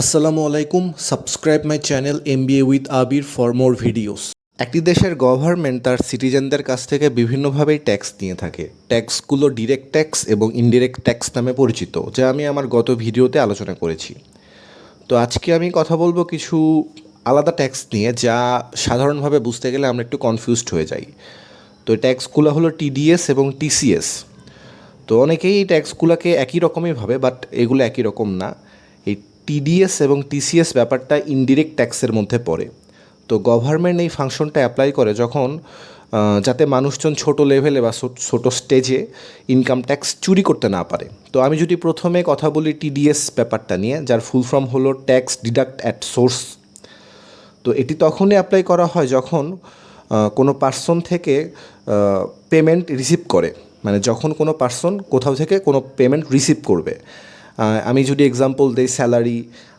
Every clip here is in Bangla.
আসসালামু আলাইকুম subscribe my channel M B A with Abir for more videos একটি দেশের গভর্নমেন্ট তার সিটিজেনদের কাছ থেকে বিভিন্নভাবেই ট্যাক্স নিয়ে থাকে। ট্যাক্সগুলো ডিরেক্ট ট্যাক্স এবং ইনডিরেক্ট ট্যাক্স নামে পরিচিত, যা আমি আমার গত ভিডিওতে আলোচনা করেছি। তো আজকে আমি কথা বলব কিছু আলাদা ট্যাক্স নিয়ে, যা সাধারণভাবে বুঝতে গেলে আমরা একটু কনফিউজড হয়ে যাই। তো ট্যাক্সগুলো হলো টিডিএস এবং টিসিএস তো অনেকেই এই ট্যাক্সগুলোকে একই রকমই ভাবে বাট এগুলো একই রকম না। টিডিএস এবং টিসিএস ব্যাপারটা ইনডিরেক্ট ট্যাক্সের মধ্যে পড়ে। তো গভর্নমেন্ট এই ফাংশনটা অ্যাপ্লাই করে যখন যাতে মানুষজন ছোট লেভেলে বা ছোট স্টেজে ইনকাম ট্যাক্স চুরি করতে না পারে। তো আমি যদি প্রথমে কথা বলি টিডিএস ব্যাপারটা নিয়ে, যার ফুল ফর্ম হলো ট্যাক্স ডিডাক্ট অ্যাট সোর্স তো এটি তখনই অ্যাপ্লাই করা হয় যখন কোনো পার্সন থেকে পেমেন্ট রিসিভ করে। মানে যখন কোনো পার্সন কোথাও থেকে কোনো পেমেন্ট রিসিভ করবে। আমি যদি এক্সাম্পল দিই স্যালারি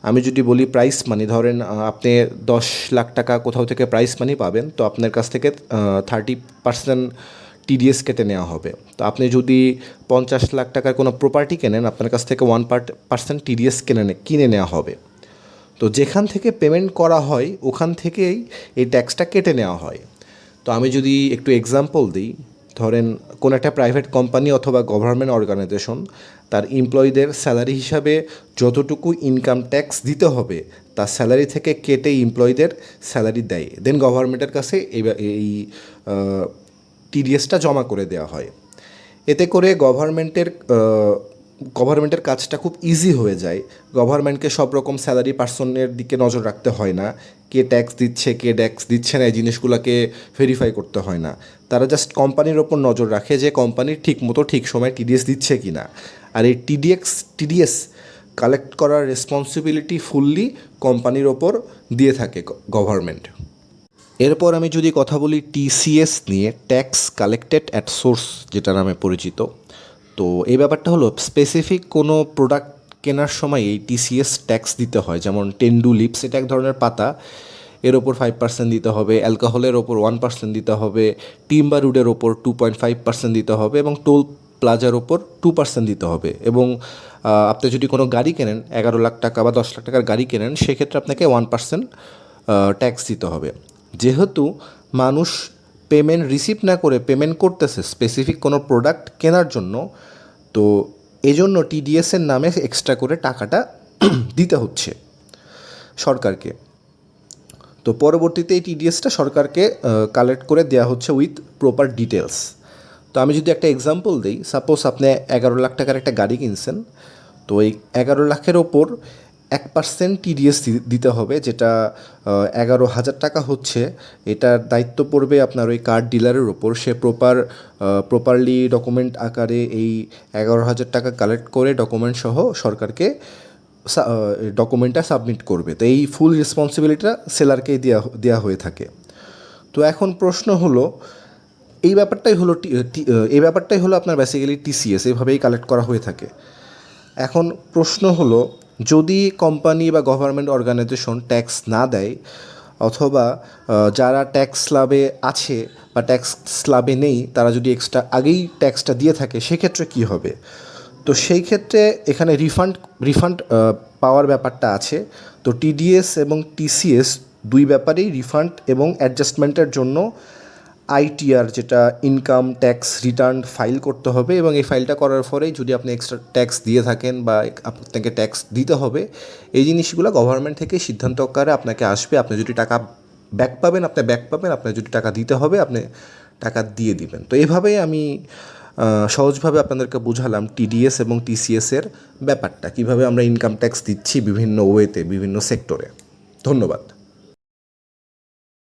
আমি যদি বলি প্রাইস মানি ধরেন আপনি দশ লাখ টাকা কোথাও থেকে প্রাইস মানি পাবেন, তো আপনার কাছ থেকে থার্টি পার্সেন্ট টিডিএস কেটে নেওয়া হবে। তো আপনি যদি পঞ্চাশ লাখ টাকার কোনো প্রপার্টি কেনেন, আপনার কাছ থেকে ওয়ান পার্ট পার্সেন্ট টিডিএস কিনে কিনে নেওয়া হবে। তো যেখান থেকে পেমেন্ট করা হয়, ওখান থেকেই এই ট্যাক্সটা কেটে নেওয়া হয়। তো আমি যদি একটু এক্সাম্পল দিই, ধরেন, কোনো একটা প্রাইভেট কোম্পানি অথবা গভর্নমেন্ট অর্গানাইজেশন তার এমপ্লয়ীদের স্যালারি হিসাবে যতটুকু ইনকাম ট্যাক্স দিতে হবে, তার স্যালারি থেকে কেটে এমপ্লয়ীদের স্যালারি দেয়। দেন গভর্নমেন্টের কাছে এই টিডিএসটা জমা করে দেওয়া হয়। এতে করে গভর্নমেন্টের গভর্নমেন্টের কাজটা খুব ইজি হয়ে যায়। গভর্নমেন্টকে সব রকম স্যালারি পার্সনের দিকে নজর রাখতে হয় না। কে ট্যাক্স দিচ্ছে, কে ট্যাক্স দিচ্ছে না, এই জিনিসগুলোকে ভেরিফাই করতে হয় না। তারা জাস্ট কোম্পানির ওপর নজর রাখে যে কোম্পানি ঠিক মতো ঠিক সময় টিডিএস দিচ্ছে কি না আর এই টিডিএক্স টিডিএস কালেক্ট করার রেসপন্সিবিলিটি ফুললি কোম্পানির ওপর দিয়ে থাকে গভর্নমেন্ট এরপর আমি যদি কথা বলি টিসিএস নিয়ে ট্যাক্স কালেক্টেড অ্যাট সোর্স যেটা নামে পরিচিত। তো এই ব্যাপারটা হলো স্পেসিফিক কোনো প্রোডাক্ট কেনার সময় এই টিসিএস ট্যাক্স দিতে হয়, যেমন টেন্ডু লিপস এটা এক ধরনের পাতা, এর ওপর ফাইভ পার্সেন্ট দিতে হবে অ্যালকোহলের ওপর ওয়ান পার্সেন্ট দিতে হবে টিম্বার উডের ওপর টু পয়েন্ট ফাইভ পার্সেন্ট দিতে হবে এবং টোল প্লাজার ওপর টু পার্সেন্ট দিতে হবে এবং আপনি যদি কোনো গাড়ি কেনেন, এগারো লাখ টাকা বা দশ লাখ টাকার গাড়ি কেনেন, সেক্ষেত্রে আপনাকে ওয়ান পার্সেন্ট ট্যাক্স দিতে হবে। যেহেতু মানুষ পেমেন্ট রিসিভ না করে পেমেন্ট করতেছে স্পেসিফিক কোনো প্রোডাক্ট কেনার জন্য, তো এজন্য টিডিএসের নামে এক্সট্রা করে টাকাটা দিতে হচ্ছে সরকারকে। তো পরবর্তীতে এই টিডিএসটা সরকারকে কালেক্ট করে দেওয়া হচ্ছে উইথ প্রপার ডিটেলস তো আমি যদি একটা এক্সাম্পল দিই সাপোজ আপনি এগারো লাখ টাকার একটা গাড়ি কিনছেন, তো এই এগারো লাখের ওপর এক পার্সেন্ট টিডিএস দিতে হবে, যেটা এগারো হাজার টাকা হচ্ছে, এটার দায়িত্ব পড়বে আপনার ওই কার ডিলারের ওপর। সে প্রপার প্রপারলি ডকুমেন্ট আকারে এই এগারো হাজার টাকা কালেক্ট করে ডকুমেন্ট সহ সরকারকে ডকুমেন্টটা সাবমিট করবে। তো এই ফুল রেসপন্সিবিলিটিটা সেলারকেই দেওয়া দেওয়া হয়ে থাকে। তো এখন প্রশ্ন হলো এই ব্যাপারটাই হলো এই ব্যাপারটাই হলো আপনার বেসিক্যালি টিসিএস এভাবেই কালেক্ট করা হয়ে থাকে। এখন প্রশ্ন হলো, যদি কোম্পানি বা গভর্নমেন্ট অর্গানাইজেশন ট্যাক্স না দেয়, অথবা যারা ট্যাক্স স্ল্যাবে আছে বা ট্যাক্স স্ল্যাবে নেই, তারা যদি এক্সট্রা আগেই ট্যাক্সটা দিয়ে থাকে, সেক্ষেত্রে কী হবে? তো সেই ক্ষেত্রে এখানে রিফান্ড রিফান্ড পাওয়ার ব্যাপারটা আছে। তো টিডিএস এবং টিসিএস দুই ব্যাপারেই রিফান্ড এবং অ্যাডজাস্টমেন্টের জন্য আইটিআর যেটা ইনকাম ট্যাক্স রিটার্ন ফাইল করতে হবে এবং এই ফাইলটা করার পরেই যদি আপনি এক্সট্রা ট্যাক্স দিয়ে থাকেন বা আপনাকে ট্যাক্স দিতে হবে, এই জিনিসগুলো গভর্নমেন্ট থেকে সিদ্ধান্ত আকারে আপনাকে আসবে। আপনি যদি টাকা ব্যাক পাবেন, আপনি ব্যাক পাবেন আপনার যদি টাকা দিতে হবে, আপনি টাকা দিয়ে দিবেন। তো এভাবেই আমি সহজভাবে আপনাদেরকে বুঝালাম টিডিএস এবং টিসিএসের ব্যাপারটা। কীভাবে আমরা ইনকাম ট্যাক্স দিচ্ছি বিভিন্ন ওয়েতে বিভিন্ন সেক্টরে ধন্যবাদ।